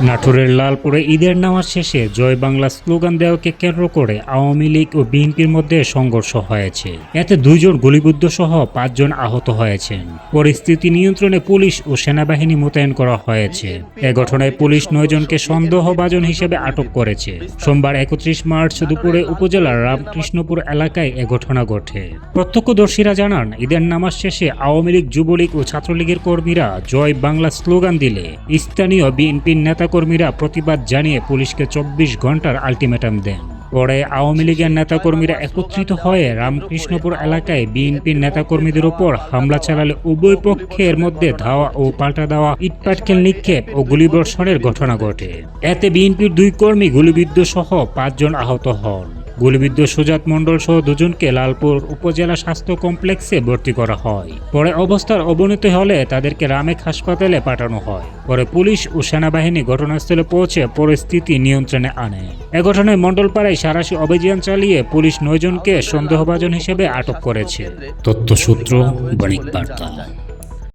নাটোরের লালপুরে ঈদের নামাজ শেষে জয় বাংলা স্লোগান দেওয়াকে কেন্দ্র করে আওয়ামী লীগ ও বিএনপির মধ্যে সংঘর্ষ হয়েছে। এতে দুইজন গুলিবিদ্ধ সহ পাঁচজন আহত হয়েছেন। পরিস্থিতি নিয়ন্ত্রণে পুলিশ ও সেনাবাহিনী মোতায়েন করা হয়েছে। এ ঘটনায় পুলিশ নয়জনকে সন্দেহভাজন হিসেবে আটক করেছে। সোমবার একত্রিশ মার্চ দুপুরে উপজেলার রামকৃষ্ণপুর এলাকায় এ ঘটনা ঘটে। প্রত্যক্ষদর্শীরা জানান, ঈদের নামাজ শেষে আওয়ামী লীগ যুবলীগ ও ছাত্রলীগের কর্মীরা জয় বাংলা স্লোগান দিলে স্থানীয় বিএনপির নেতাকর্মীরা প্রতিবাদ জানিয়ে পুলিশকে চব্বিশ ঘণ্টার আলটিমেটাম দেন। পরে আওয়ামী লীগের নেতাকর্মীরা একত্রিত হয়ে রামকৃষ্ণপুর এলাকায় বিএনপির নেতাকর্মীদের ওপর হামলা চালালে উভয় পক্ষের মধ্যে ধাওয়া ও পাল্টা দেওয়া ইটপাটকেল নিক্ষেপ ও গুলিবর্ষণের ঘটনা ঘটে। এতে বিএনপির দুই কর্মী গুলিবিদ্ধ সহ পাঁচজন আহত হন। গুলিবিদ্ধ সুজাত মণ্ডল সহ দুজনকে লালপুর উপজেলা স্বাস্থ্য কমপ্লেক্সে ভর্তি করা হয়। পরে অবস্থার অবনতি হলে তাদেরকে রামেক হাসপাতালে পাঠানো হয়। পরে পুলিশ ও সেনাবাহিনী ঘটনাস্থলে পৌঁছে পরিস্থিতি নিয়ন্ত্রণে আনে। এ ঘটনায় মণ্ডলপাড়ায় সারাশি অভিযান চালিয়ে পুলিশ নয়জনকে সন্দেহভাজন হিসেবে আটক করেছে। তথ্যসূত্র বণিক বার্তা